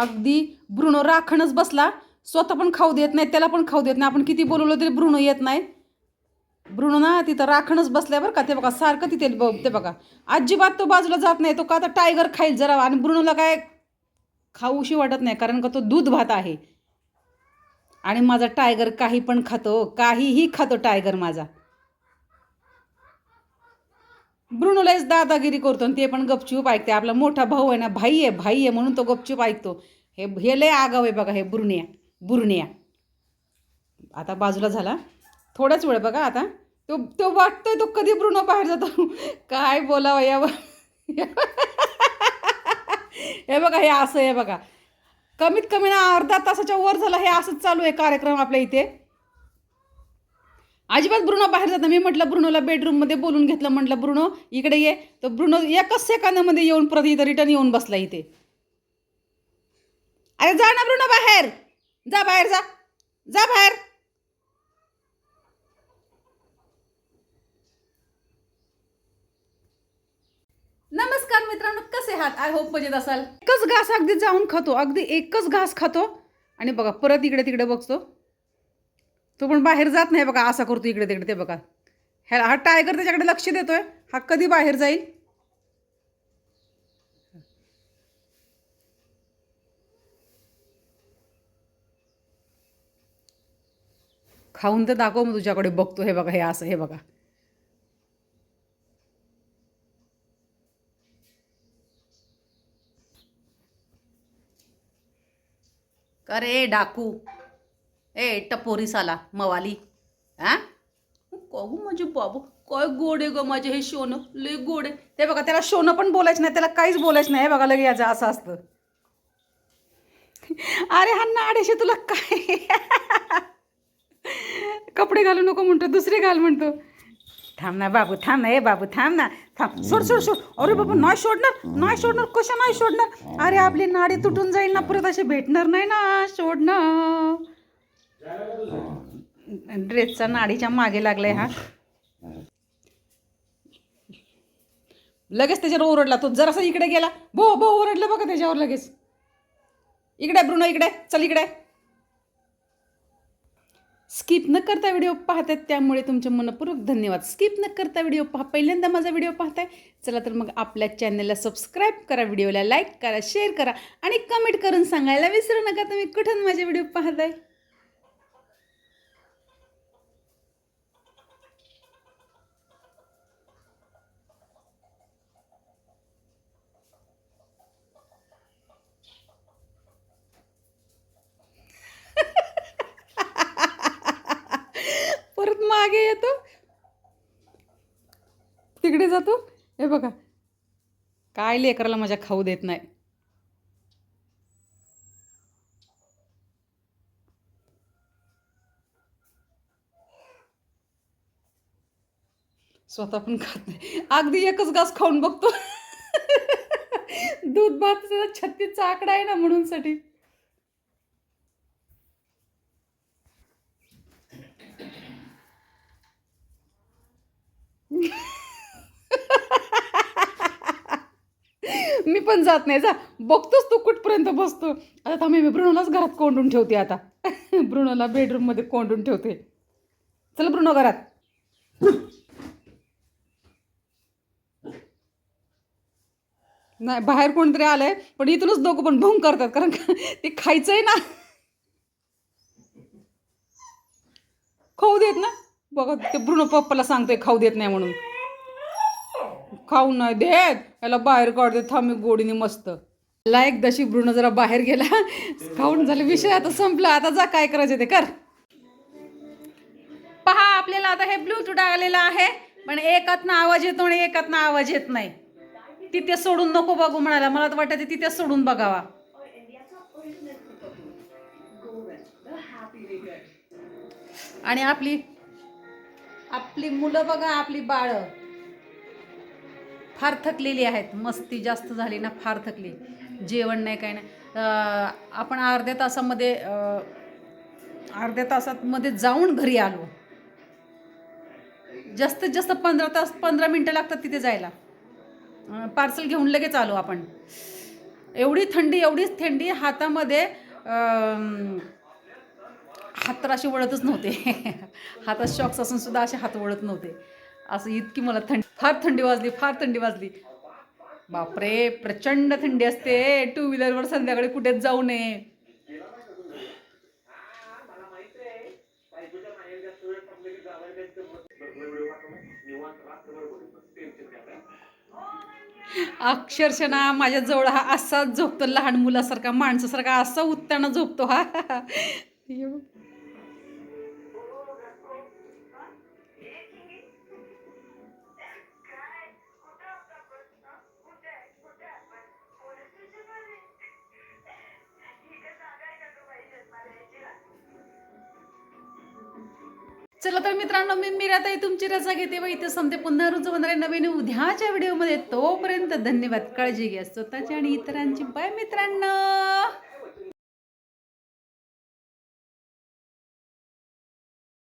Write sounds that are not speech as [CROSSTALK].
अगदी भ्रूण राखणच बसला. स्वतः पण खाऊ देत नाही त्याला पण खाऊ देत नाही. आपण किती बोलवलं तरी भ्रूण येत नाही. भ्रूण ना तिथं राखणच बसल्या बरं का ते बघा सारखं तिथे ब- ते बघा. अजिबात तो बाजूला जात नाही तो का आता टायगर खाईल जरा. आणि भ्रूणला काय खाऊशी वाटत नाही कारण का तो दूध भात आहे. आणि माझा टायगर काही पण खातो काहीही खातो टायगर माझा. ब्रुनोलाच दादागिरी करतो आणि ते पण गपचूप ऐकते. आपला मोठा भाऊ आहे ना भाई आहे भाई आहे म्हणून तो गपचूप ऐकतो. हे हे लय आगाव आहे बघा हे बुरण्या बुरण्या आता बाजूला झाला. थोडाच वेळ बघा आता. तो तो वाटतोय तो कधी ब्रुनो बाहेर जातो. काय बोलावं यावं हे बघा हे असं आहे बघा. कमीत कमी ना अर्धा तासाच्या वर झाला हे असंच चालू आहे कार्यक्रम आपल्या इथे. अजिबात ब्रुनो बाहेर जातं मी म्हटलं ब्रुनोला बेडरूममध्ये बोलून घेतलं. म्हटलं ब्रुनो इकडे ये. तर ब्रुनो एकच सेकंदामध्ये येऊन परत इथं रिटर्न येऊन बसला इथे. अरे जा ना ब्रुनो बाहेर. जा बाहेर जा. जा बाहेर. नमस्कार मित्रांनो कसे आहात? आय होप मजेत असाल. एकच घास अगदी जाऊन खातो. अगदी एकच घास खातो. आणि बघा परत इकडे तिकडे बघतो. तो पण बाहेर जात नाही बघा असा करतो इकडे तिकडे ते बघा. ह्या हा टायगर त्याच्याकडे लक्ष देतोय. हा कधी बाहेर जाईल? खाऊन तर दाखव मग तुझ्याकडे बघतो हे बघा हे असं हे बघा. अरे डाकू. ए टपोरी साला मवाली हा कागू माझे बाबू काय गोडे ग माझे हे शोनं लय गोडे ते बघा त्याला शोनं पण बोलायचं नाही त्याला काहीच बोलायचं नाही. हे बघा लगे याचं असं असतं. अरे हा नाडेशे तुला काय? कपडे घालू नको म्हणतो दुसरे घाल म्हणतो. थांब ना बाबू थांब ना ए बाबू थांब ना. थांब. सोड सोड सोड. अरे बाबू नाही सोडणार नाही सोडणार कशा नाही सोडणार? अरे आपली नाडे तुटून जाईल ना परत असे भेटणार नाही ना सोडणं ड्रेसचा नाडीच्या मागे लागलाय हा. लगेच त्याच्यावर ओरडला तो. जरासा इकडे गेला. भो भो ओरडलं बघा त्याच्यावर लगेच. इकडे ब्रुनो इकडे. चल इकडे. स्किप न करता व्हिडिओ पाहतायत त्यामुळे तुमचे मनपूर्वक धन्यवाद. स्किप न करता व्हिडिओ पहा. पहिल्यांदा माझा व्हिडिओ पाहताय? चला तर मग आपल्या चॅनलला सबस्क्राईब करा व्हिडिओला लाईक करा शेअर करा आणि कमेंट करून सांगायला विसरू नका तुम्ही. कुठून माझे व्हिडिओ पाहताय परत मागे येतो. तिकडे जातो. हे बघा. काय लेकराला माझ्या खाऊ देत नाही. स्वतः पण खात नाही. अगदी एकच घास खाऊन बघतो. दूध भात छत्तीसचा आकडा आहे ना म्हणून मी पण जात नाही. जा. बघतोच तू कुठपर्यंत बसतो. आता थांबे मी ब्रुणोलाच घरात कोंडून ठेवते आता. [LAUGHS] ब्रुणोला बेडरूममध्ये कोंडून ठेवते. चल ब्रुणो घरात. नाही बाहेर कोणतरी आलंय पण इथूनच दोघं पण भंग करतात कारण का ते खायचंय ना. खाऊ देत ना. बघा ते ब्रुणो पप्पाला सांगतोय खाऊ देत नाही म्हणून. खाऊ नाही देत. याला बाहेर काढते थांब मी गोडीने मस्त. लायक दशी ब्रुनो जरा बाहेर गेला. खाऊन झालं. विषय आता संपला. आता जा काय करायचं ते कर. पहा आपल्याला आता हे ब्लूटूथ आलेलं आहे. पण एकातनं आवाज येतो आणि एकातनं आवाज येत नाही. तिथे सोडून नको बघू म्हणाला मला तर वाटतं तिथे सोडून बघावा. आणि आपली आपली मुलं बघा आपली बाळं. फार थकलेली आहेत. मस्ती जास्त झाली ना फार थकली. जेवण नाही काही नाही. आपण अर्ध्या तासामध्ये अर्ध्या तासात मध्ये जाऊन घरी आलो. जास्तीत जास्त पंधरा तास पंधरा मिनटं लागतात तिथे जायला. पार्सल घेऊन लगेच आलो आपण. एवढी थंडी एवढीच थंडी हातामध्ये हात तर असे वळतच नव्हते. [LAUGHS] हातात शॉक्स असून सुद्धा असे हात वळत नव्हते. असं इतकी मला थंडी फार थंडी वाजली फार थंडी वाजली. बापरे प्रचंड थंडी असते. टू व्हीलरवर संध्याकाळी कुठेच जाऊ नये. अक्षरशः माझ्याजवळ माझ्या जवळ हा असाच झोपतो लहान मुलासारखा माणसासारखा असा उत्ताना झोपतो हा चला तर मित्रांनो मी मीराताई तुमची रजा घेते व इथे संपते. पुन्हा रुजू होणार आहे नवीन उद्याच्या व्हिडिओमध्ये तोपर्यंत धन्यवाद. काळजी घ्या स्वतःची आणि इतरांची. बाय मित्रांनो.